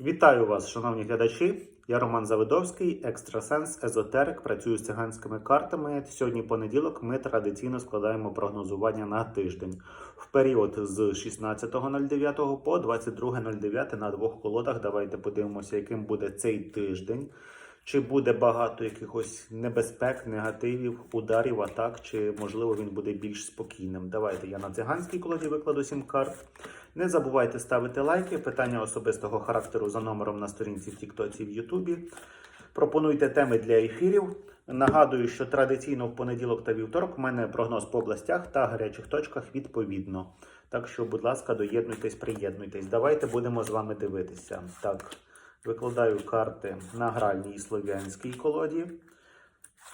Вітаю вас, шановні глядачі. Я Роман Завидовський, екстрасенс, езотерик, працюю з циганськими картами. Сьогодні понеділок ми традиційно складаємо прогнозування на тиждень в період з 16.09 по 22.09 на двох колодах. Давайте подивимося, яким буде цей тиждень. Чи буде багато якихось небезпек, негативів, ударів, атак, чи можливо він буде більш спокійним. Давайте я на циганській колоді викладу 7 карт. Не забувайте ставити лайки, питання особистого характеру за номером на сторінці в Тіктоці в Ютубі. Пропонуйте теми для ефірів. Нагадую, що традиційно в понеділок та вівторок в мене прогноз по областях та гарячих точках відповідно. Так що, будь ласка, доєднуйтесь, приєднуйтесь. Давайте будемо з вами дивитися. Так, викладаю карти на гральній і слов'янській колоді.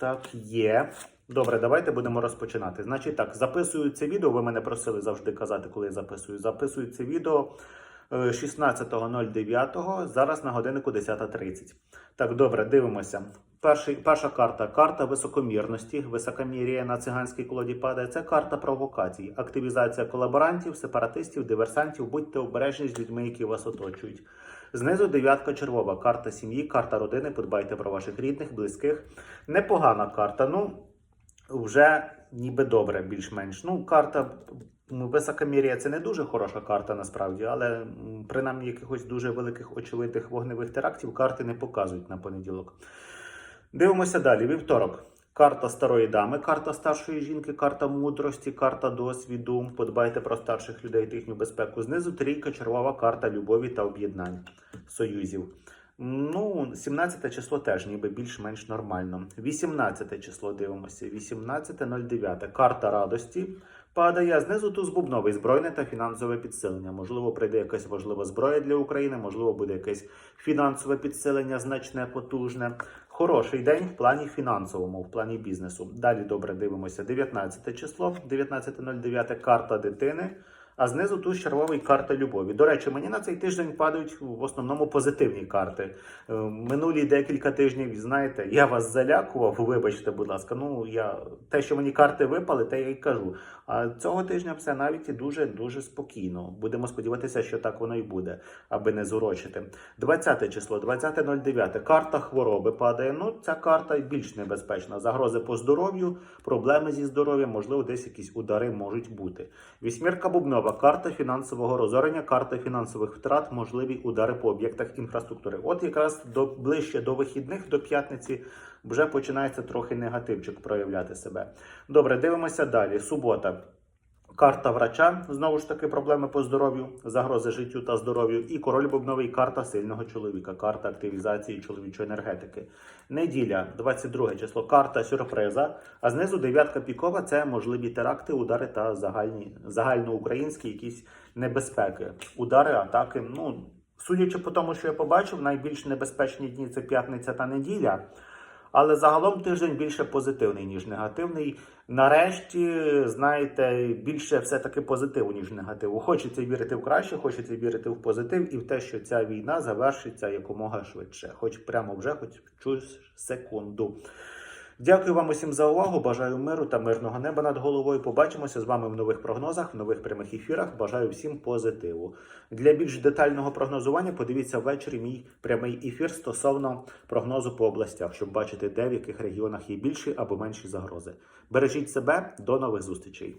Так, є. Добре, давайте будемо розпочинати. Значить так, записую це відео. Ви мене просили завжди казати, коли я записую. Записую це відео е, 16.09. Зараз на годиннику 10.30. Так, добре, дивимося. Перший, перша карта карта високомірності. Високомір'я на циганській колоді падає. Це карта провокацій, активізація колаборантів, сепаратистів, диверсантів. Будьте обережні з людьми, які вас оточують. Знизу дев'ятка червова, карта сім'ї, карта родини. Подбайте про ваших рідних, близьких. Непогана карта. Ну, вже ніби добре, більш-менш. Ну, карта м, високомір'я це не дуже хороша карта насправді, але принаймні якихось дуже великих очевидних вогневих терактів карти не показують на понеділок. Дивимося далі. Вівторок. Карта старої дами, карта старшої жінки, карта мудрості, карта досвіду. Подбайте про старших людей та їхню безпеку. Знизу трійка, червова карта любові та об'єднань союзів. Ну, 17 число теж ніби більш-менш нормально. 18 число дивимося. 18.09. Карта радості падає. Знизу туз бубновий збройне та фінансове підсилення. Можливо, прийде якась важлива зброя для України, можливо, буде якесь фінансове підсилення, значне, потужне. Хороший день в плані фінансовому, в плані бізнесу. Далі добре дивимося. 19 число, 19.09. Карта дитини. А знизу тут червовий карта любові. До речі, мені на цей тиждень падають в основному позитивні карти. Е, Минулі декілька тижнів, знаєте, я вас залякував, вибачте, будь ласка. Ну я те, що мені карти випали, те я й кажу. А цього тижня все навіть і дуже дуже спокійно. Будемо сподіватися, що так воно і буде, аби не зурочити. 20 число, 20.09. Карта хвороби падає. Ну, ця карта більш небезпечна. Загрози по здоров'ю, проблеми зі здоров'ям, можливо, десь якісь удари можуть бути. Вісьмірка бубнова, карта фінансового розорення, карта фінансових втрат, можливі удари по об'єктах інфраструктури. От якраз до ближче до вихідних, до п'ятниці, вже починається трохи негативчик проявляти себе. Добре, дивимося далі. Субота. Карта врача, знову ж таки, проблеми по здоров'ю, загрози життю та здоров'ю. І король бубновий карта сильного чоловіка, карта активізації чоловічої енергетики. Неділя, 22 число, карта сюрприза. А знизу дев'ятка пікова це можливі теракти, удари та загальні, загальноукраїнські якісь небезпеки. Удари, атаки. Ну, судячи по тому, що я побачив, найбільш небезпечні дні це п'ятниця та неділя. Але загалом тиждень більше позитивний, ніж негативний. Нарешті, знаєте, більше все-таки позитиву, ніж негативу. Хочеться вірити в краще, хочеться вірити в позитив і в те, що ця війна завершиться якомога швидше, хоч прямо вже, хоч чусь секунду. Дякую вам усім за увагу. Бажаю миру та мирного неба над головою. Побачимося з вами в нових прогнозах, в нових прямих ефірах. Бажаю всім позитиву. Для більш детального прогнозування подивіться ввечері мій прямий ефір стосовно прогнозу по областях, щоб бачити, де в яких регіонах є більші або менші загрози. Бережіть себе, до нових зустрічей.